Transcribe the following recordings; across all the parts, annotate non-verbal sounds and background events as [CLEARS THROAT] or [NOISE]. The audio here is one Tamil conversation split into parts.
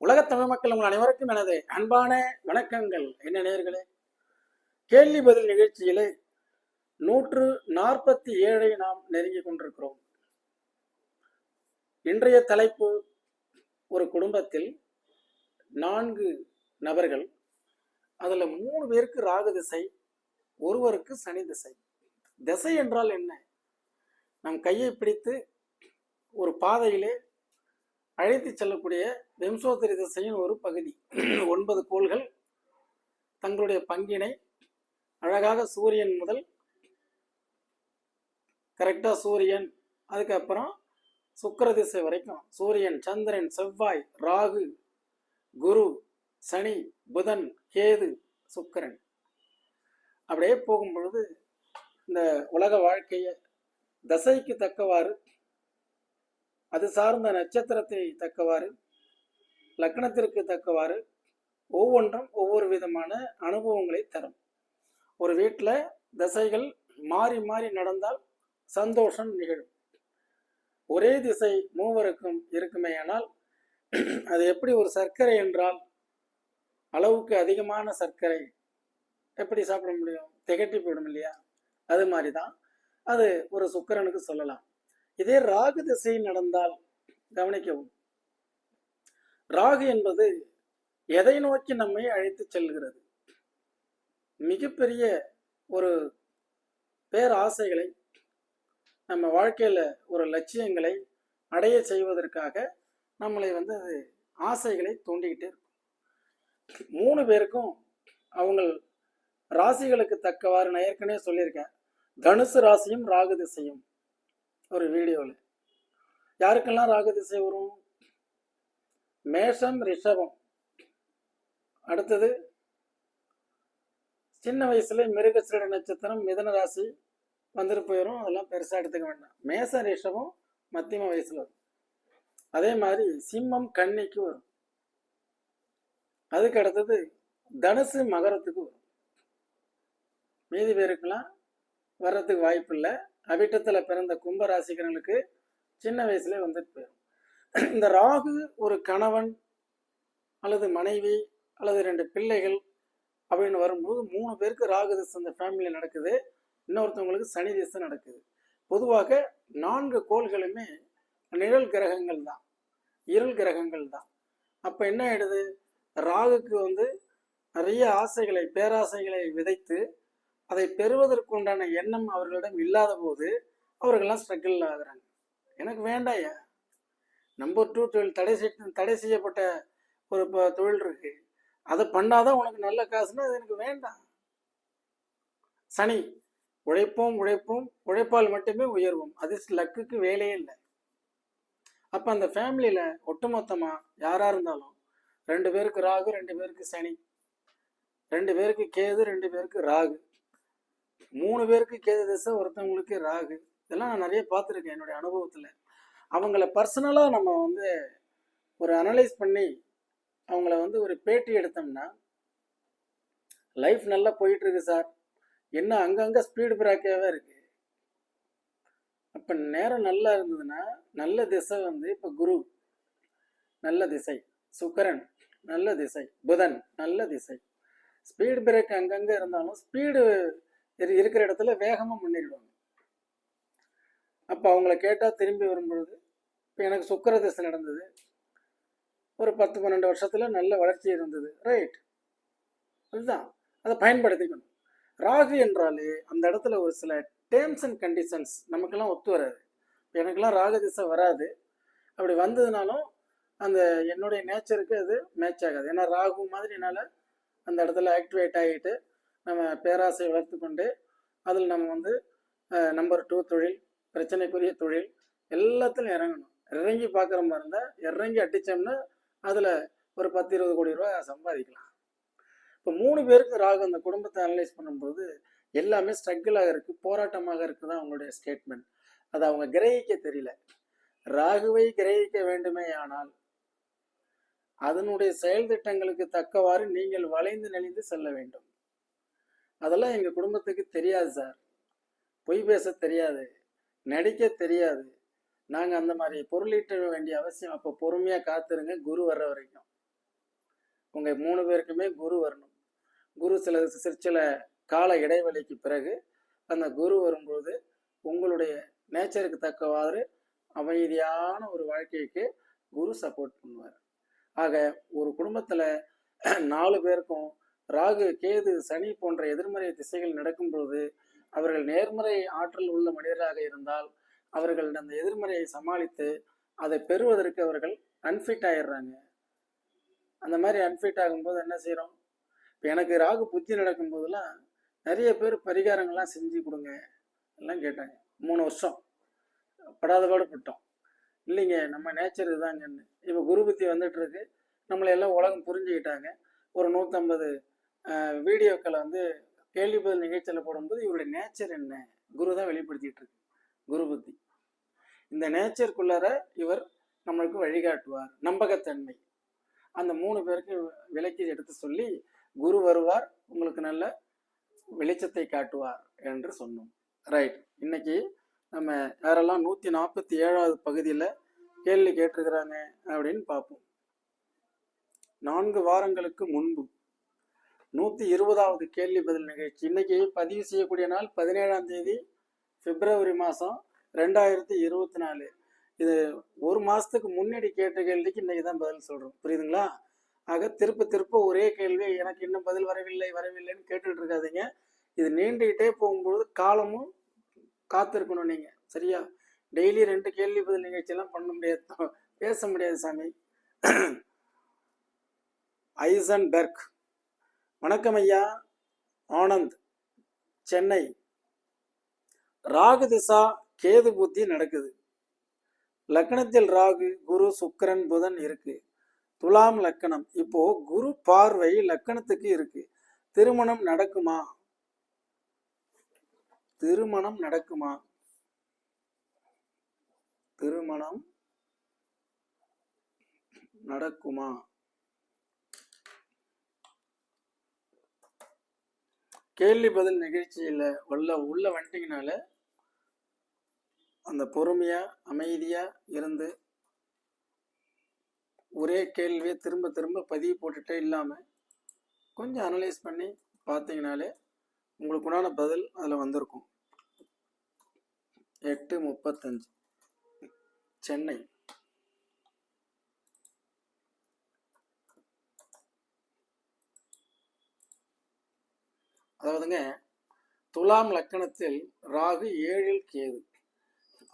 உலகத் தமிழ் மக்கள் உங்கள் அனைவருக்கும் எனது அன்பான வணக்கங்கள். என்ன நேர்களே கேள்வி பதில் நிகழ்ச்சியிலே நூற்று நாற்பத்தி ஏழை நாம் நெருங்கி கொண்டிருக்கிறோம். இன்றைய தலைப்பு ஒரு குடும்பத்தில் நான்கு நபர்கள் அதில் மூணு பேருக்கு ராகு திசை ஒருவருக்கு சனி திசை. திசை என்றால் என்ன? நம் கையை பிடித்து ஒரு பாதையிலே அழைத்து செல்லக்கூடிய வெம்சோத்தரி திசையின் ஒரு பகுதி. [CLEARS THROAT] ஒன்பது கோள்கள் தங்களுடைய பங்கினை அழகாக சூரியன் முதல் கரெக்டாக சூரியன் அதுக்கப்புறம் சுக்கர திசை வரைக்கும். சூரியன் சந்திரன் செவ்வாய் ராகு குரு சனி புதன் கேது சுக்கரன். அப்படியே போகும் பொழுது இந்த உலக வாழ்க்கையை தசைக்கு தக்கவாறு அது சார்ந்த நட்சத்திரத்தை தக்கவாறு லக்னத்திற்கு தக்கவாறு ஒவ்வொன்றும் ஒவ்வொரு விதமான அனுபவங்களை தரும். ஒரு வீட்டில் திசைகள் மாறி மாறி நடந்தால் சந்தோஷம் நிகழும். ஒரே திசை மூவருக்கும் இருக்குமேயானால் அது எப்படி ஒரு சர்க்கரை என்றால் அளவுக்கு அதிகமான சர்க்கரை எப்படி சாப்பிட முடியும்? திகட்டி போயிடும் இல்லையா? அது மாதிரி தான். அது ஒரு சுக்கரனுக்கு சொல்லலாம். இதே ராகு திசை நடந்தால் கவனிக்கவும். ராகு என்பது எதை நோக்கி நம்மை அழைத்து செல்கிறது? மிகப்பெரிய ஒரு பேராசைகளை நம்ம வாழ்க்கையில் ஒரு லட்சியங்களை அடைய செய்வதற்காக நம்மளை வந்து அது ஆசைகளை தூண்டிக்கிட்டே இருக்கும். மூணு பேருக்கும் அவங்கள் ராசிகளுக்கு தக்கவாறு நான் ஏற்கனவே சொல்லியிருக்கேன். தனுசு ராசியும் ராகு திசையும் ஒரு வீடியோவில் யாருக்கெல்லாம் ராகு திசை வரும்? மேஷம் ரிஷபம். அடுத்தது சின்ன வயசுல மிருகசிரட நட்சத்திரம் மிதன ராசி வந்துட்டு போயிடும் அதெல்லாம் பெருசா எடுத்துக்க வேண்டாம். மேச ரிஷபம் மத்தியம வயசுல வரும். அதே மாதிரி சிம்மம் கன்னிக்கு வரும். அதுக்கு அடுத்தது தனுசு மகரத்துக்கு வரும். மீதி பேருக்கெல்லாம் வர்றதுக்கு வாய்ப்பு இல்லை. அவிட்டத்தில் பிறந்த கும்ப ராசிகர்களுக்கு சின்ன வயசுலேயே வந்துட்டு போயிடும் இந்த ராகு ஒரு கணவன் அல்லது மனைவி அல்லது ரெண்டு பிள்ளைகள் அப்படின்னு வரும்போது மூணு பேருக்கு ராகு திசை அந்த ஃபேமிலியில் நடக்குது. இன்னொருத்தவங்களுக்கு சனி திசை நடக்குது. பொதுவாக நான்கு கோள்களுமே நிழல் கிரகங்கள் தான். இருள் கிரகங்கள் தான். அப்போ என்ன ஆயிடுது? ராகுக்கு வந்து நிறைய ஆசைகளை பேராசைகளை விதைத்து அதை பெறுவதற்குண்டான எண்ணம் அவர்களிடம் இல்லாத போது அவர்கள்லாம் ஸ்ட்ரகிள் ஆகுறாங்க. எனக்கு வேண்டாயா நம்பர் டூ தொழில் தடை செய்ய தடை செய்யப்பட்ட ஒரு தொழில் இருக்கு. அதை பண்ணாதான் உனக்கு நல்ல காசுன்னா அது எனக்கு வேண்டாம். சனி உழைப்போம் உழைப்போம் உழைப்பால் மட்டுமே உயர்வோம். அது லக்குக்கு வேலையே இல்லை. அப்போ அந்த ஃபேமிலியில் ஒட்டுமொத்தமாக யாராக இருந்தாலும் ரெண்டு பேருக்கு ராகு ரெண்டு பேருக்கு சனி ரெண்டு பேருக்கு கேது ரெண்டு பேருக்கு ராகு. மூணு பேருக்கு கேது திசை ஒருத்தவங்களுக்கு ராகு. இதெல்லாம் நான் நிறைய பார்த்துருக்கேன் என்னுடைய அனுபவத்தில். அவங்கள பர்சனலாக நம்ம வந்து ஒரு அனலைஸ் பண்ணி அவங்கள வந்து ஒரு பேட்டி எடுத்தோம்னா லைஃப் நல்லா போயிட்டுருக்கு சார் என்ன அங்கங்கே ஸ்பீடு பிரேக்காகவே இருக்கு. அப்போ நேரம் நல்லா இருந்ததுன்னா நல்ல திசை வந்து இப்போ குரு நல்ல திசை. சுக்கரன் நல்ல திசை. புதன் நல்ல திசை. ஸ்பீடு பிரேக் அங்கங்கே இருந்தாலும் ஸ்பீடு இருக்கிற இடத்துல வேகமாக முன்னேறிடுவாங்க. அப்போ அவங்கள கேட்டால் திரும்பி வரும்பொழுது இப்போ எனக்கு சுக்கிர திசை நடந்தது. ஒரு பத்து பன்னெண்டு வருஷத்தில் நல்ல வளர்ச்சி இருந்தது. ரைட் அதுதான். அதை பயன்படுத்திக்கணும். ராகு என்றாலே அந்த இடத்துல ஒரு சில டேர்ம்ஸ் அண்ட் கண்டிஷன்ஸ் நமக்கெல்லாம் ஒத்து வராது. இப்போ எனக்கெல்லாம் ராகு திசை வராது. அப்படி வந்ததுனாலும் அந்த என்னுடைய நேச்சருக்கு அது மேட்ச் ஆகாது. ஏன்னா ராகு மாதிரி என்னால் அந்த இடத்துல ஆக்டிவேட் ஆகிட்டு நம்ம பேராசை வளர்த்து கொண்டு அதில் நம்ம வந்து நம்பர் டூ தொழில் பிரச்சனைக்குரிய தொழில் எல்லாத்துலையும் இறங்கணும். இறங்கி பார்க்குற மாதிரி இருந்தால் இறங்கி அடித்தோம்னா அதில் ஒரு பத்து இருபது கோடி ரூபா சம்பாதிக்கலாம். இப்போ மூணு பேருக்கு ராகு அந்த குடும்பத்தை அனலைஸ் பண்ணும்போது எல்லாமே ஸ்ட்ரகிளாக இருக்குது போராட்டமாக இருக்குது தான் அவங்களுடைய ஸ்டேட்மெண்ட் அது அவங்க கிரகிக்க தெரியல. ராகுவை கிரகிக்க வேண்டுமே ஆனால் அதனுடைய செயல் திட்டங்களுக்கு தக்கவாறு நீங்கள் வளைந்து நெளிந்து செல்ல வேண்டும். அதெல்லாம் எங்கள் குடும்பத்துக்கு தெரியாது சார். பொய் பேச தெரியாது. நடிக்க தெரியாது. நாங்கள் அந்த மாதிரி பொருளீட்ட வேண்டிய அவசியம். அப்போ பொறுமையாக காத்துருங்க. குரு வர்ற வரைக்கும். உங்கள் மூணு பேருக்குமே குரு வரணும். குரு சில சில- சில கால இடைவெளிக்கு பிறகு அந்த குரு வரும்போது உங்களுடைய நேச்சருக்கு தக்கவாறு அமைதியான ஒரு வாழ்க்கைக்கு குரு சப்போர்ட் பண்ணுவார். ஆக ஒரு குடும்பத்தில் நாலு பேருக்கும் ராகு கேது சனி போன்ற எதிர்மறை திசைகள் நடக்கும்போது அவர்கள் நேர்மறை ஆற்றல் உள்ள மனிதராக இருந்தால் அவர்கள் அந்த எதிர்மறையை சமாளித்து அதை பெறுவதற்கு அவர்கள் அன்ஃபிட் ஆயிடுறாங்க. அந்த மாதிரி அன்ஃபிட் ஆகும்போது என்ன செய்கிறோம் இப்போ எனக்கு ராகு புத்தி நடக்கும் போதெல்லாம் நிறைய பேர் பரிகாரங்கள்லாம் செஞ்சு கொடுங்க எல்லாம் கேட்டாங்க. மூணு வருஷம் படாத பாடுபட்டோம் இல்லைங்க நம்ம நேச்சர் இதுதாங்கன்னு. இப்போ குரு புத்தி வந்துட்டு இருக்கு நம்மளை எல்லாம் உலகம் புரிஞ்சுக்கிட்டாங்க. ஒரு நூற்றம்பது வீடியோக்களை வந்து கேள்வி பதில் நிகழ்ச்சியில் போடும்போது இவருடைய நேச்சர் என்ன? குரு தான் வெளிப்படுத்திட்டு இருக்கு. குரு புத்தி இந்த நேச்சருக்குள்ளார இவர் நம்மளுக்கு வழிகாட்டுவார் நம்பகத்தன்மை. அந்த மூணு பேருக்கு விலக்கி எடுத்து சொல்லி குரு வருவார் உங்களுக்கு நல்ல வெளிச்சத்தை காட்டுவார் என்று சொன்னோம். ரைட் இன்னைக்கு நம்ம யாரெல்லாம் நூற்றி நாற்பத்தி ஏழாவது பகுதியில் கேள்வி கேட்டிருக்கிறாங்க அப்படின்னு பார்ப்போம். நான்கு வாரங்களுக்கு முன்பு நூற்றி இருபதாவது கேள்வி பதில் நிகழ்ச்சி. இன்னைக்கு பதிவு செய்யக்கூடிய நாள் பதினேழாம் தேதி பிப்ரவரி மாதம் ரெண்டாயிரத்தி இருபத்தி நாலு. இது ஒரு மாதத்துக்கு முன்னாடி கேட்ட கேள்விக்கு இன்றைக்கி தான் பதில் சொல்கிறோம் புரியுதுங்களா? ஆக திருப்ப திருப்ப ஒரே கேள்வி எனக்கு இன்னும் பதில் வரவில்லை வரவில்லைன்னு கேட்டுட்டு இருக்காதீங்க. இது நீண்டுகிட்டே போகும்பொழுது காலமும் காத்திருக்கணும் நீங்கள் சரியா? டெய்லி ரெண்டு கேள்வி பதில் நிகழ்ச்சியெல்லாம் பண்ண முடியாது. பேச முடியாது சாமி. ஐசன்பெர்க். வணக்கம் ஐயா. ஆனந்த். சென்னை. ராகு திசா கேது புத்தி நடக்குது. லக்னத்தில் ராகு குரு சுக்கரன் புதன் இருக்கு. துலாம் லக்கணம். இப்போ குரு பார்வை லக்கணத்துக்கு இருக்கு. திருமணம் நடக்குமா? திருமணம் நடக்குமா? திருமணம் நடக்குமா? கேள்வி பதில் நிகழ்ச்சியில் உள்ள உள்ள வந்துட்டீங்கனால அந்த பொறுமையாக அமைதியாக இருந்து ஒரே கேள்வியை திரும்ப திரும்ப பதிவு போட்டுட்டே இல்லாமல் கொஞ்சம் அனலைஸ் பண்ணி பார்த்தீங்கனாலே உங்களுக்கு உண்டான பதில் அதில் வந்திருக்கும். எட்டு முப்பத்தஞ்சு. சென்னை. அதாவதுங்க துலாம் லக்கணத்தில் ராகு ஏழில் கேது.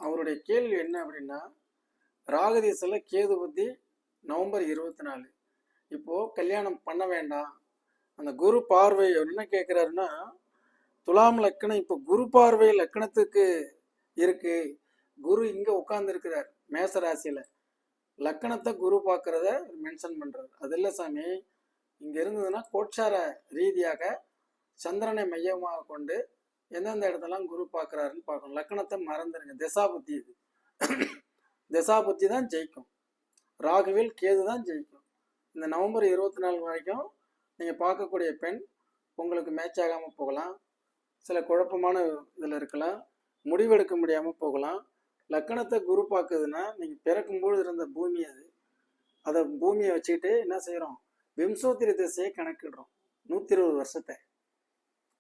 அவருடைய கேள்வி என்ன அப்படின்னா ராகதீசில் கேது புத்தி நவம்பர் இருபத்தி நாலு இப்போ கல்யாணம் பண்ண வேண்டாம். அந்த குரு பார்வை என்ன கேட்குறாருன்னா துலாம் லக்கணம் இப்போ குரு பார்வை லக்கணத்துக்கு இருக்கு. குரு இங்கே உட்கார்ந்துருக்கிறார் மேச ராசியில் லக்கணத்தை குரு பார்க்குறத மென்ஷன் பண்ணுறார் அது இல்லை சாமி இங்கே இருந்ததுன்னா கோட்சார ரீதியாக சந்திரனை மையமாக கொண்டு எந்தெந்த இடத்தெல்லாம் குரு பார்க்குறாருன்னு பார்க்கணும். லக்கணத்தை மறந்துடுங்க திசாபுத்தி இது. திசாபுத்தி தான் ஜெயிக்கும். ராகுவில் கேது தான் ஜெயிக்கும். இந்த நவம்பர் இருபத்தி நாலு வரைக்கும் நீங்கள் பார்க்கக்கூடிய பெண் உங்களுக்கு மேட்ச் ஆகாமல் போகலாம். சில குழப்பமான இதில் இருக்கலாம். முடிவெடுக்க முடியாமல் போகலாம். லக்கணத்தை குரு பார்க்குதுன்னா நீங்கள் பிறக்கும்போது இருந்த பூமி அது. அதை பூமியை வச்சுக்கிட்டு என்ன செய்கிறோம் விம்சோத்திரி திசையை கணக்கிடுறோம். நூற்றி இருபது வருஷத்தை.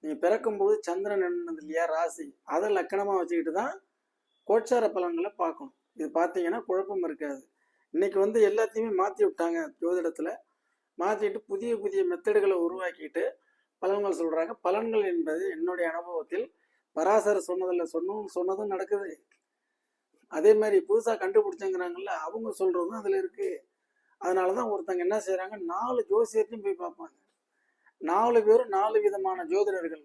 நீங்கள் பிறக்கும்போது சந்திரன் என்னது இல்லையா? ராசி. அதை லக்கணமாக வச்சுக்கிட்டு தான் கோட்சார பலன்களை பார்க்கணும். இது பார்த்தீங்கன்னா குழப்பம் இருக்காது. இன்னைக்கு வந்து எல்லாத்தையுமே மாற்றி விட்டாங்க ஜோதிடத்தில். மாற்றிட்டு புதிய புதிய மெத்தடுகளை உருவாக்கிட்டு பலன்கள் சொல்கிறாங்க பலன்கள் என்பது என்னுடைய அனுபவத்தில் பராசர் சொன்னதில் சொன்னும் சொன்னதும் நடக்குது. அதே மாதிரி புதுசாக கண்டுபிடிச்சங்கிறாங்கல்ல அவங்க சொல்கிறதும் அதில் இருக்குது அதனால தான் ஒருத்தங்க என்ன செய்கிறாங்க நாலு ஜோசியத்தையும் போய் பார்ப்பாங்க. நாலு பேரும் நாலு விதமான ஜோதிடர்கள்.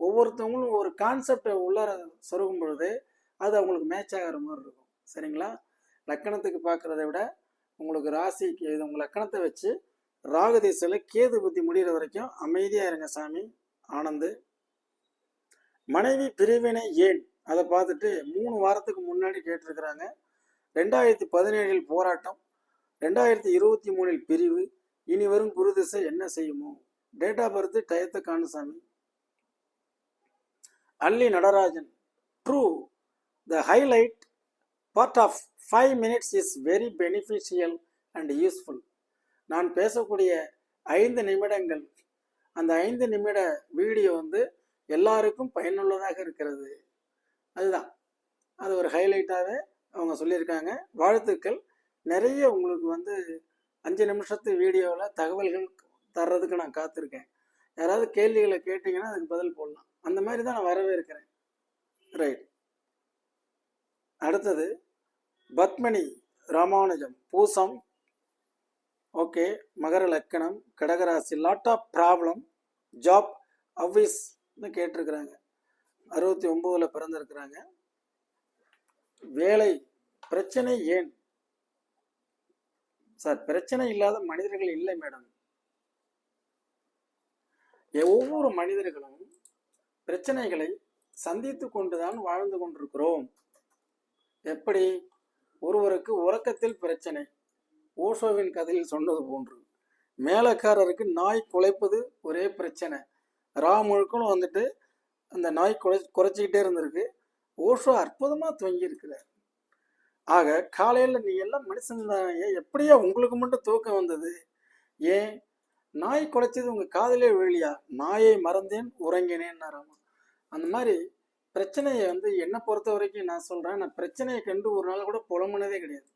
ஒவ்வொருத்தவங்களும் ஒரு கான்செப்டை உள்ளார சொருகும் பொழுது அது அவங்களுக்கு மேட்ச் ஆகிற மாதிரி இருக்கும். சரிங்களா? லக்கணத்துக்கு பார்க்குறத விட உங்களுக்கு ராசிக்கு இது உங்கள் லக்கணத்தை வச்சு ராகதீசில் கேது புத்தி முடிகிற வரைக்கும் அமைதியாக இருங்க சாமி. ஆனந்து. மனைவி பிரிவினை ஏன்? அதை பார்த்துட்டு மூணு வாரத்துக்கு முன்னாடி கேட்டிருக்கிறாங்க. ரெண்டாயிரத்தி பதினேழில் போராட்டம். ரெண்டாயிரத்தி இருபத்தி மூணில் பிரிவு. இனி வரும் குரு திசை என்ன செய்யுமோ? டேட் ஆஃப் பர்த் டயத்த காணசாமி. Alli Natarajan. Through the highlight part of five minutes is very beneficial and useful நான் பேசக்கூடிய ஐந்து நிமிடங்கள். அந்த ஐந்து நிமிட வீடியோ வந்து எல்லாருக்கும் பயனுள்ளதாக இருக்கிறது. அதுதான். அது ஒரு ஹைலைட்டாகவே அவங்க சொல்லியிருக்காங்க. வாழ்த்துக்கள். நிறைய உங்களுக்கு வந்து அஞ்சு நிமிஷத்து வீடியோவில் தகவல்கள் தர்றதுக்கு நான் காத்திருக்கேன். யாராவது கேள்விகளை கேட்டிங்கன்னா அதுக்கு பதில் போடலாம். அந்த மாதிரி தான் நான் வரவேற்கிறேன். ரைட் அடுத்தது பத்மினி ராமானுஜம் பூசம் ஓகே மகர லக்கணம் கடகராசி லாட் ஆஃப் ப்ராப்ளம் ஜாப் அவ்விஸ்னு கேட்டிருக்கிறாங்க. அறுபத்தி ஒம்போதில் பிறந்திருக்கிறாங்க. வேலை பிரச்சனை ஏன்? சார் பிரச்சனை இல்லாத மனிதர்கள் இல்லை மேடம். ஒவ்வொரு மனிதர்களும் பிரச்சனைகளை சந்தித்து கொண்டுதான் வாழ்ந்து கொண்டிருக்கிறோம். எப்படி? ஒருவருக்கு உறக்கத்தில் பிரச்சனை. ஓஷோவின் கதையில் சொன்னது போன்று மேலக்காரருக்கு நாய் குலைப்பது ஒரே பிரச்சனை. ரா முழுக்களும் வந்துட்டு அந்த நாய் குறை குறைச்சிக்கிட்டே இருந்திருக்கு. ஓஷோ அற்புதமாக துவங்கி இருக்கிறார். ஆக காலையில் நீ எல்லாம் மனுஷன் எப்படியா உங்களுக்கு மட்டும் தூக்கம் வந்தது? ஏன் நாய் குலைச்சது உங்கள் காதலே விழியா நாயை மறந்தேன் உறங்கினேன்னாராமா? அந்த மாதிரி பிரச்சனையை வந்து என்னை பொறுத்த வரைக்கும் நான் சொல்கிறேன் நான் பிரச்சனையை கண்டு ஒரு நாள் கூட புலம்புனதே கிடையாது.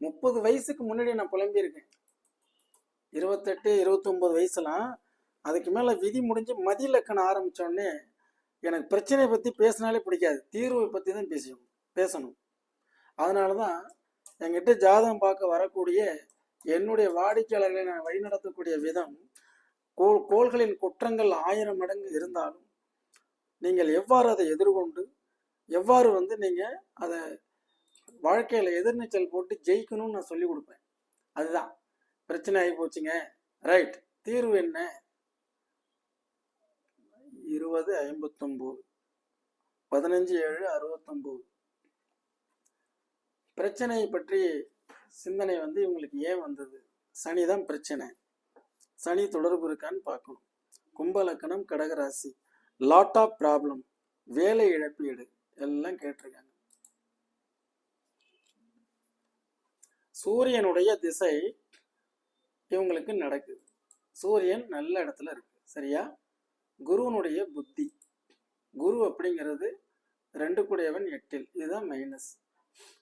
முப்பது வயசுக்கு முன்னாடி நான் புலம்பியிருக்கேன். இருபத்தெட்டு இருபத்தொம்போது வயசுலாம் அதுக்கு மேலே விதி முடிஞ்சு மதியிலக்கணம் ஆரம்பித்தோடனே எனக்கு பிரச்சனையை பற்றி பேசினாலே பிடிக்காது. தீர்வை பற்றி தான் பேசணும் பேசணும். அதனால தான் என்கிட்ட ஜாதகம் பார்க்க வரக்கூடிய என்னுடைய வாடிக்கையாளர்களை நான் வழிநடத்தக்கூடிய விதம் கோ கோள்களின் குற்றங்கள் ஆயிரம் மடங்கு இருந்தாலும் நீங்கள் எவ்வாறு அதை எதிர்கொண்டு எவ்வாறு வந்து நீங்கள் அதை வாழ்க்கையில் எதிர்நீச்சல் போட்டு ஜெயிக்கணும்னு நான் சொல்லி கொடுப்பேன். அதுதான். பிரச்சனை ஆகி போச்சுங்க. ரைட். தீர்வு என்ன? இருபது ஐம்பத்தொம்போது. பதினஞ்சு ஏழு அறுபத்தொம்போது. பிரச்சனையை பற்றி சிந்தனை வந்து இவங்களுக்கு ஏன் வந்தது? சனி தான் பிரச்சனை. சனி தொடர்பு இருக்கான்னு பார்க்கணும். கும்பலக்கணம் கடகராசி. லாட் ஆஃப் ப்ராப்ளம் வேலை இழப்பீடு எல்லாம் கேட்டிருக்காங்க. சூரியனுடைய திசை இவங்களுக்கு நடக்குது. சூரியன் நல்ல இடத்துல இருக்கு. சரியா? குருவனுடைய புத்தி. குரு அப்படிங்கிறது ரெண்டு கூடியவன் எட்டில். இதுதான் மைனஸ்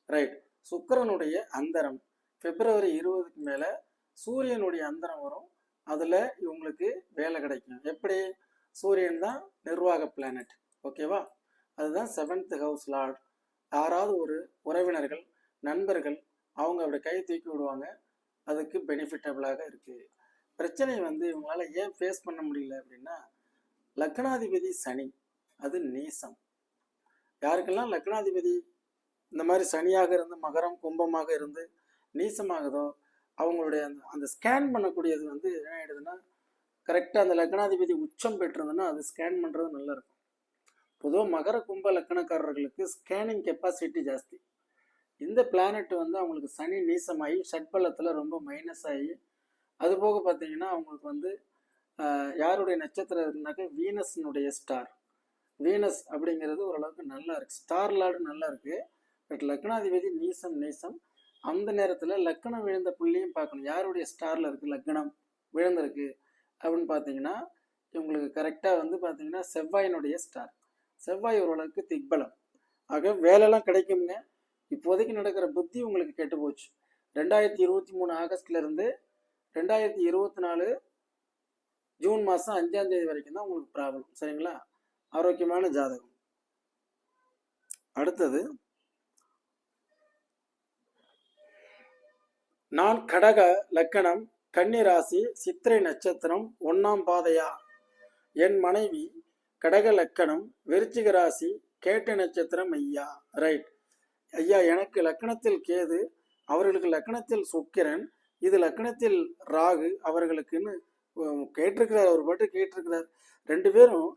ரைட் சுக்கரனுடைய அந்தரம். பிப்ரவரி இருபதுக்கு மேலே சூரியனுடைய அந்தரம் வரும். அதில் இவங்களுக்கு வேலை கிடைக்கும். எப்படி? சூரியன் தான் நிர்வாக பிளானட் ஓகேவா அதுதான் செவன்த் ஹவுஸ் லார்ட் யாராவது ஒரு உறவினர்கள் நண்பர்கள் அவங்க அப்படி கை தூக்கி விடுவாங்க. அதுக்கு பெனிஃபிட்டபிளாக இருக்குது பிரச்சனை வந்து இவங்களால ஏன் ஃபேஸ் பண்ண முடியல அப்படின்னா லக்னாதிபதி சனி. அது நீசம். யாருக்கெல்லாம் லக்னாதிபதி இந்த மாதிரி சனியாக இருந்து மகரம் கும்பமாக இருந்து நீசமாகுதோ அவங்களுடைய அந்த அந்த ஸ்கேன் பண்ணக்கூடியது வந்து என்ன ஆயிடுதுன்னா கரெக்டாக அந்த லக்னாதிபதி உச்சம் பெற்றிருந்ததுன்னா அது ஸ்கேன் பண்ணுறது நல்லா இருக்கும் பொதுவாக மகர கும்ப லக்கணக்காரர்களுக்கு ஸ்கேனிங் கெப்பாசிட்டி ஜாஸ்தி. இந்த பிளானட் வந்து அவங்களுக்கு சனி நீசமாகி ஷட்பலத்தில் ரொம்ப மைனஸ் ஆகி அது போக பார்த்தீங்கன்னா அவங்களுக்கு வந்து யாருடைய நட்சத்திரம் இருந்தாக்க வீனஸ்னுடைய ஸ்டார் வீனஸ் அப்படிங்கிறது ஓரளவுக்கு நல்லா இருக்குது ஸ்டார் லார்டு நல்லா இருக்குது பட் லக்னாதிபதி நீசம் நீசம். அந்த நேரத்தில் லக்னம் விழுந்த புள்ளியும் பார்க்கணும். யாருடைய ஸ்டாரில் இருக்குது லக்னம் விழுந்திருக்கு. அப்படின்னு பார்த்தீங்கன்னா இவங்களுக்கு கரெக்டாக வந்து பார்த்தீங்கன்னா செவ்வாயினுடைய ஸ்டார் செவ்வாய் ஓரளவுக்கு திக்பலம். ஆக வேலைலாம் கிடைக்குங்க இப்போதைக்கு நடக்கிற புத்தி உங்களுக்கு கெட்டு போச்சு ரெண்டாயிரத்தி இருபத்தி மூணு ஆகஸ்ட்லேருந்து ரெண்டாயிரத்தி இருபத்தி நாலு ஜூன் மாதம் அஞ்சாம் தேதி வரைக்கும் தான் உங்களுக்கு ப்ராப்ளம் சரிங்களா? ஆரோக்கியமான ஜாதகம். அடுத்தது நான் கடக லக்கணம் கன்னிராசி சித்திரை நட்சத்திரம் ஒன்னாம் பாதையா? என் மனைவி கடக லக்கணம் விருச்சிக ராசி கேட்ட நட்சத்திரம் ஐயா. ரைட் ஐயா எனக்கு லக்கணத்தில் கேது அவர்களுக்கு லக்கணத்தில் சுக்கிரன் இது லக்கணத்தில் ராகு அவர்களுக்குன்னு கேட்டிருக்கிறார் அவர் பாட்டு கேட்டிருக்கிறார். ரெண்டு பேரும்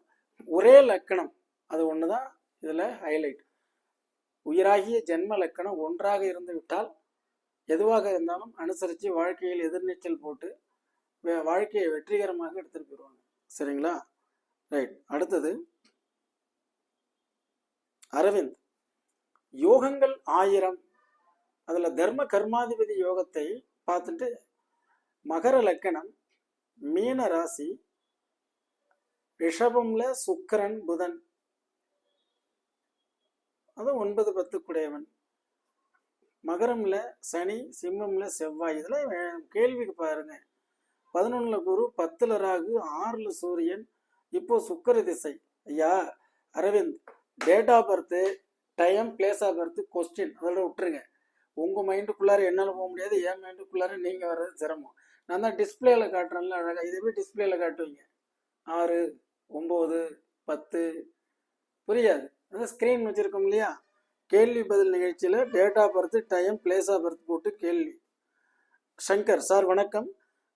ஒரே லக்கணம். அது ஒன்று தான் இதில் ஹைலைட் உயிராகிய ஜென்ம லக்கணம் ஒன்றாக இருந்து விட்டால் எதுவாக இருந்தாலும் அனுசரித்து வாழ்க்கையில் எதிர்நீச்சல் போட்டு வாழ்க்கையை வெற்றிகரமாக எடுத்துகிட்டு போயிடுவாங்க சரிங்களா? ரைட் அடுத்தது அரவிந்த். யோகங்கள் ஆயிரம். அதில் தர்ம கர்மாதிபதி யோகத்தை பார்த்துட்டு மகர லக்கணம் மீன ராசி ரிஷபம்ல சுக்கிரன் புதன். அது ஒன்பது பத்து குடையவன் மகரம்ல சனி சிம்மம்ல செவ்வாய் இதில் கேள்விக்கு பாருங்க. பதினொன்னுல குரு பத்துல ராகு ஆறுல சூரியன் இப்போ சுக்கர திசை. ஐயா Aravind date of birth time place of birth question அதோட விட்டுருங்க. உங்க மைண்டுக்குள்ளார என்னால் போக முடியாது என் மைண்டுக்குள்ளார நீங்க வர்றது சிரமம். நான் தான் டிஸ்பிளேல காட்டுறேன்ல அழகா. இதை போய் டிஸ்பிளேல காட்டுவீங்க. ஆறு ஒம்பது பத்து. புரியாது? அதான் ஸ்க்ரீன் வச்சிருக்கோம் இல்லையா? கேள்வி பதில் நிகழ்ச்சியில் date of birth time place of birth போட்டு கேள்வி. சங்கர் சார் வணக்கம்.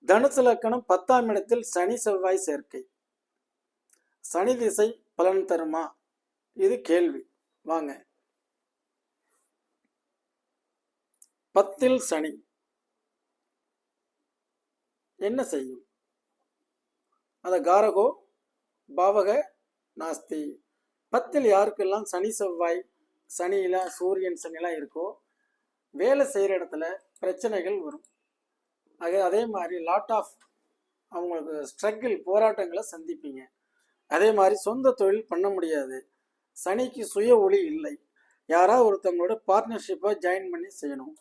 தனுசு லக்கணம் பத்தாம் இடத்தில் சனி செவ்வாய் சேர்க்கை. சனி திசை பலன் தருமா? இது கேள்வி. வாங்க. பத்தில் சனி. என்ன செய்யும்? அத காரகோ பாவக நாஸ்தி. பத்தில் யாருக்கெல்லாம் சனி செவ்வாய் சனியில் சூரியன் சனிலாம் இருக்கோ வேலை செய்கிற இடத்துல பிரச்சனைகள் வரும். அது அதே மாதிரி லாட் ஆஃப் அவங்களுக்கு ஸ்ட்ரகிள் போராட்டங்களை சந்திப்பீங்க. அதே மாதிரி சொந்த தொழில் பண்ண முடியாது. சனிக்கு சுய ஒளி இல்லை. யாராவது ஒருத்தவங்களோட பார்ட்னர்ஷிப்பை ஜாயின் பண்ணி செய்யணும்.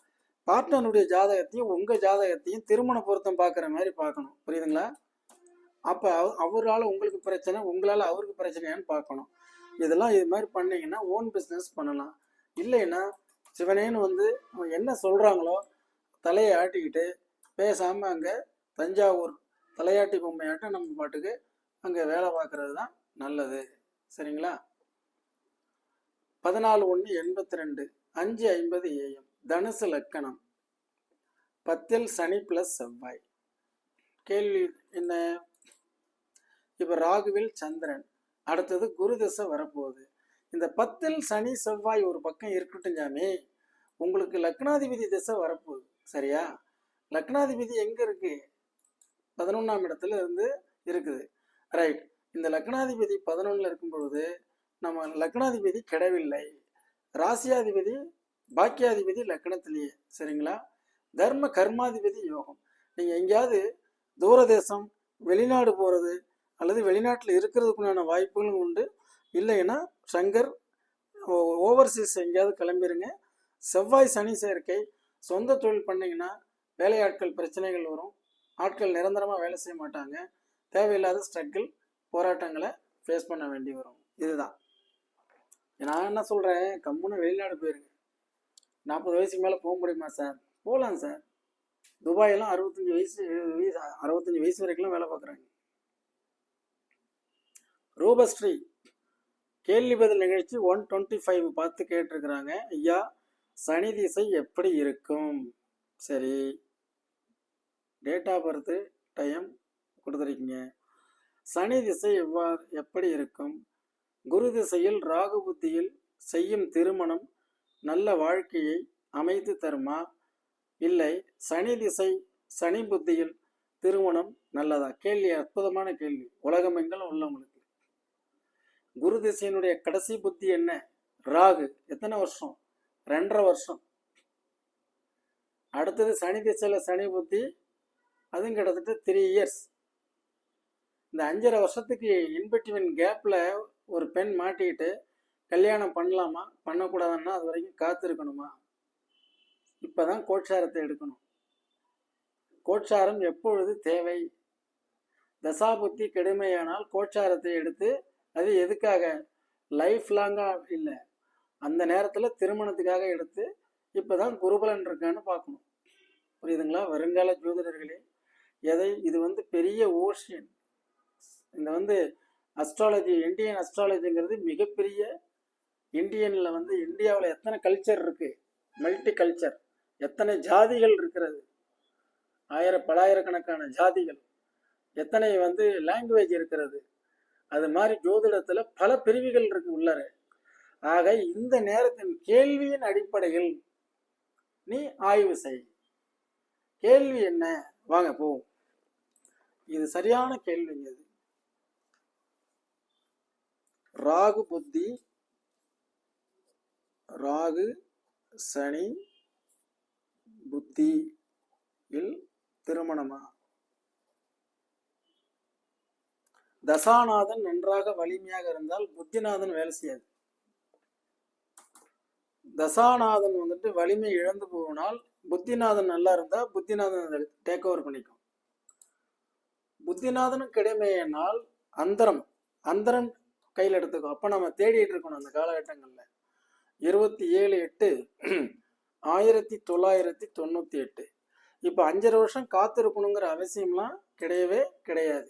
பார்ட்னருடைய ஜாதகத்தையும் உங்கள் ஜாதகத்தையும் திருமண பொருத்தம் பார்க்குற மாதிரி பார்க்கணும். புரியுதுங்களா? அப்போ அவரால் உங்களுக்கு பிரச்சனை உங்களால் அவருக்கு பிரச்சனையான்னு பார்க்கணும். இதெல்லாம் இது மாதிரி பண்ணீங்கன்னா ஓன் பிஸ்னஸ் பண்ணலாம். இல்லைன்னா சிவனேன்னு வந்து என்ன சொல்கிறாங்களோ தலையை ஆட்டிக்கிட்டு பேசாமல் அங்கே தஞ்சாவூர் தலையாட்டி பொம்மையாட்டம் நம்ம பாட்டுக்கு அங்கே வேலை பார்க்குறது தான் நல்லது. சரிங்களா? பதினாலு ஒன்று எண்பத்தி ரெண்டு அஞ்சு ஐம்பது ஏஎம் தனுசு லக்கணம் பத்தில் சனி ப்ளஸ் செவ்வாய். கேள்வி என்ன? இப்போ ராகுவில் சந்திரன் அடுத்தது குரு திசை வரப்போகுது. இந்த பத்தில் சனி செவ்வாய் ஒரு பக்கம் இருக்கட்டும் சாமி. உங்களுக்கு லக்னாதிபதி திசை வரப்போகுது. சரியா? லக்னாதிபதி எங்க இருக்கு? பதினொன்றாம் இடத்துல இருந்து இருக்குது. ரைட் இந்த லக்னாதிபதி பதினொன்றில் இருக்கும் பொழுது நம்ம லக்னாதிபதி கிடவில்லை. ராசியாதிபதி பாக்கியாதிபதி லக்னத்திலேயே. சரிங்களா? தர்ம கர்மாதிபதி யோகம். நீங்கள் எங்கேயாவது தூரதேசம் வெளிநாடு போகிறது அல்லது வெளிநாட்டில் இருக்கிறதுக்குண்டான வாய்ப்புகளும் உண்டு. இல்லைன்னா சங்கர் ஓவர்சீஸ் எங்கேயாவது கிளம்பிருங்க. செவ்வாய் சனி சேர்க்கை சொந்த தொழில் பண்ணிங்கன்னா வேலையாட்கள் பிரச்சனைகள் வரும். ஆட்கள் நிரந்தரமாக வேலை செய்ய மாட்டாங்க. தேவையில்லாத ஸ்ட்ரகிள் போராட்டங்களை ஃபேஸ் பண்ண வேண்டி வரும். இதுதான். நான் என்ன சொல்கிறேன் கம்முன்னு வெளிநாடு போயிருங்க. நாற்பது வயசுக்கு மேலே போக முடியுமா சார் போகலாம் சார் துபாயெல்லாம் அறுபத்தஞ்சி வயசு எழுபது வயசு அறுபத்தஞ்சி வயசு வரைக்கும்லாம் வேலை பார்க்குறாங்க. ரூபஸ்ரீ கேள்வி பதில் நிகழ்ச்சி ஒன் டுவெண்ட்டி ஃபைவ் பார்த்து கேட்டிருக்கிறாங்க. ஐயா சனி திசை எப்படி இருக்கும்? சரி. டேட் ஆஃப் பர்த்து டைம் கொடுத்துருக்கீங்க. சனி திசை எவ்வாறு எப்படி இருக்கும்? குரு திசையில் ராகு புத்தியில் செய்யும் திருமணம் நல்ல வாழ்க்கையை அமைத்து தருமா? இல்லை சனி திசை சனி புத்தியில் திருமணம் நல்லதா? கேள்வி அற்புதமான கேள்வி. உலகமெங்கிலும் உள்ளவங்களுக்கு. குரு திசையினுடைய கடைசி புத்தி என்ன? ராகு. எத்தனை வருஷம்? ரெண்டரை வருஷம். அடுத்தது சனி திசையில் சனி புத்தி அதுவும் கிட்டத்தட்ட த்ரீ இயர்ஸ் இந்த அஞ்சரை வருஷத்துக்கு இன்பிட்வீன் கேப்பில் ஒரு பெண் மாட்டிக்கிட்டு கல்யாணம் பண்ணலாமா? பண்ணக்கூடாதுன்னா அது வரைக்கும் காத்திருக்கணுமா? இப்போ தான் கோட்சாரத்தை எடுக்கணும். கோட்சாரம் எப்பொழுது தேவை? தசாபுத்தி கெடுமையானால் கோட்சாரத்தை எடுத்து அது எதுக்காக? லைஃப் லாங்காக இல்லை. அந்த நேரத்தில் திருமணத்துக்காக எடுத்து இப்போ தான் குருபலன் இருக்கான்னு பார்க்கணும். புரியுதுங்களா? வருங்கால ஜோதிடர்களே எதை இது வந்து பெரிய ஓஷியன் இந்த வந்து அஸ்ட்ராலஜி இந்தியன் அஸ்ட்ராலஜிங்கிறது மிகப்பெரிய இந்தியனில் வந்து இந்தியாவில் எத்தனை கல்ச்சர் இருக்குது மல்டி கல்ச்சர் எத்தனை ஜாதிகள் இருக்கிறது? ஆயிர பலாயிரக்கணக்கான ஜாதிகள். எத்தனை வந்து லாங்குவேஜ் இருக்கிறது? அது மாதிரி ஜோதிடத்துல பல பிரிவுகள் இருக்கு உள்ளார. ஆக இந்த நேரத்தின் கேள்வியின் அடிப்படையில் நீ ஆய்வு செய். கேள்வி என்ன? வாங்க போவோம். இது சரியான கேள்விங்க இது. ராகு புத்தி ராகு சனி புத்தி இல் திருமணமா? தசாநாதன் நன்றாக வலிமையாக இருந்தால் புத்திநாதன் வேலை செய்யாது. தசாநாதன் வந்துட்டு வலிமை இழந்து போனால் புத்திநாதன் நல்லா இருந்தா புத்திநாதன் டேக் ஓவர் பண்ணிக்கும். புத்திநாதனும் கிடைமையினால் அந்தரம் அந்தரம் கையில் எடுத்துக்கும். அப்போ நம்ம தேடிட்டு இருக்கணும் அந்த காலகட்டங்களில். இருபத்தி ஏழு எட்டு ஆயிரத்தி தொள்ளாயிரத்தி தொண்ணூற்றி எட்டு. இப்போ அஞ்சரை வருஷம் காத்திருக்கணுங்கிற அவசியம்லாம் கிடையவே கிடையாது.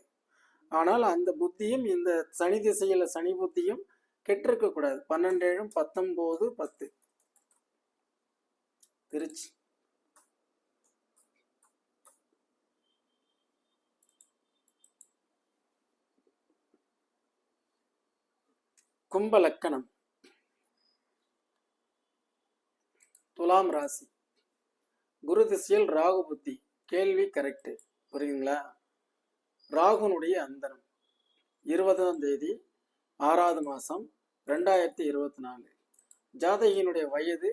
ஆனால் அந்த புத்தியும் இந்த சனி திசையில் சனி புத்தியும் கெட்டிருக்க கூடாது. பன்னெண்டு ஏழும் பத்தொம்போது பத்து. திருச்சி. கும்ப லக்கணம். துலாம் ராசி. குரு திசையில் ராகு புத்தி. கேள்வி கரெக்டு புரியுங்களா ராகுனுடைய அந்தரம். இருபதாம் தேதி ஆறாவது மாதம் ரெண்டாயிரத்தி இருபத்தி நாலு ஜாதகியினுடைய வயது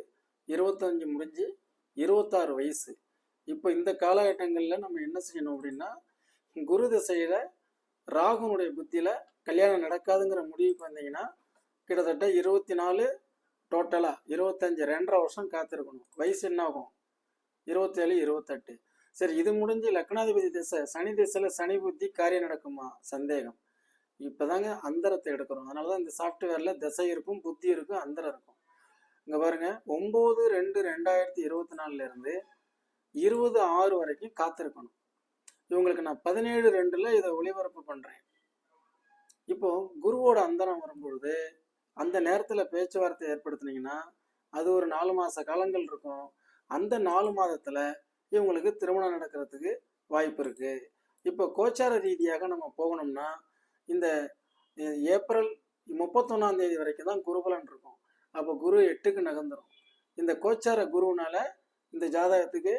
இருபத்தஞ்சு முடிஞ்சு இருபத்தாறு வயசு. இப்போ இந்த காலகட்டங்களில் நம்ம என்ன செய்யணும் அப்படின்னா குரு திசையில் ராகுனுடைய புத்தியில் கல்யாணம் நடக்காதுங்கிற முடிவுக்கு வந்தீங்கன்னா கிட்டத்தட்ட இருபத்தி நாலு டோட்டலாக இருபத்தஞ்சு ரெண்டரை வருஷம் காத்திருக்கணும். வயசு என்ன ஆகும் இருபத்தேழு இருபத்தெட்டு. சரி இது முடிஞ்சு லக்னாதிபதி திசை சனி திசையில் சனி புத்தி காரியம் நடக்குமா? சந்தேகம். இப்போதாங்க அந்தரத்தை எடுக்கிறோம். அதனால தான் இந்த சாஃப்ட்வேரில் திசை இருக்கும் புத்தி இருக்கும் அந்தரம் இருக்கும். இங்கே பாருங்க ஒம்பது ரெண்டு ரெண்டாயிரத்தி இருபத்தி நாலுல இருந்து இருபது ஆறு வரைக்கும் காத்திருக்கணும். இவங்களுக்கு நான் பதினேழு ரெண்டுல இதை ஒளிபரப்பு பண்றேன். இப்போ குருவோட அந்தரம் வரும்பொழுது அந்த நேரத்தில் பேச்சுவார்த்தை ஏற்படுத்துனீங்கன்னா அது ஒரு நாலு மாத காலங்கள் இருக்கும். அந்த நாலு மாதத்தில் இவங்களுக்கு திருமணம் நடக்கிறதுக்கு வாய்ப்பு இருக்கு. இப்போ கோச்சார ரீதியாக நம்ம போகணும்னா இந்த ஏப்ரல் முப்பத்தொன்னாம் தேதி வரைக்கும் தான் குருபலன் இருக்கும். அப்போ குரு எட்டுக்கு நகர்ந்துடும் இந்த கோச்சார குருவினால இந்த ஜாதகத்துக்கு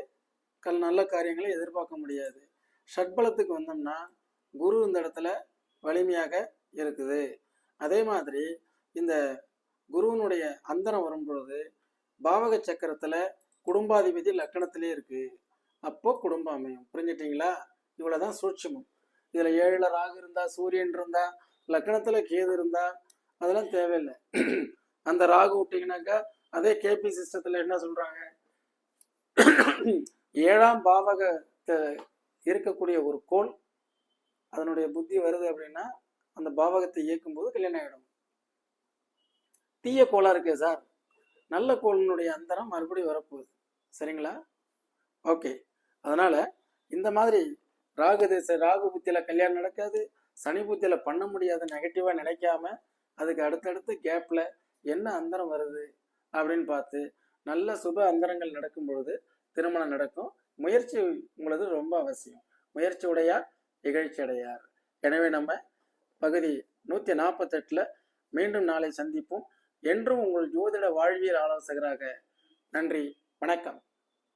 கல் நல்ல காரியங்களை எதிர்பார்க்க முடியாது. ஷட்பலத்துக்கு வந்தோம்னா குரு இந்த இடத்துல வலிமையாக இருக்குது. அதே மாதிரி இந்த குருவினுடைய அந்தரம் வரும்பொழுது பாவக சக்கரத்தில் குடும்பாதிபதி லக்கணத்திலே இருக்குது அப்போ குடும்பம் அமையும். புரிஞ்சிட்டீங்களா? இவ்வளவுதான் சூட்சமம். இதுல ஏழுல ராகு இருந்தா சூரியன் இருந்தா லக்கணத்தில் கேது இருந்தா அதெல்லாம் தேவையில்லை. அந்த ராகு விட்டீங்கன்னாக்கா அதே கேபி சிஸ்டத்துல என்ன சொல்றாங்க? ஏழாம் பாவகத்தை இருக்கக்கூடிய ஒரு கோள் அதனுடைய புத்தி வருது அப்படின்னா அந்த பாவகத்தை இயக்கும்போது கல்யாணம் ஆகிடும் தீய கோளாக இருக்கே சார். நல்ல கோளினுடைய அந்தரம் மறுபடியும் வரப்போகுது. சரிங்களா? ஓகே. அதனால இந்த மாதிரி ராகு தேச ராகு புத்தியில கல்யாணம் நடக்காது சனி புத்தியில பண்ண முடியாத நெகட்டிவா நினைக்காம அதுக்கு அடுத்தடுத்து கேப்ல என்ன அந்தரம் வருது அப்படின்னு பார்த்து நல்ல சுப அந்தரங்கள் நடக்கும் பொழுது திருமணம் நடக்கும். முயற்சி உங்களது ரொம்ப அவசியம். முயற்சி உடையார் இகழ்ச்சி அடையார். எனவே நம்ம பகுதி நூற்றி நாற்பத்தெட்டில் மீண்டும் நாளை சந்திப்போம். என்றும் உங்கள் ஜோதிட வாழ்வியல் ஆலோசகராக நன்றி வணக்கம்.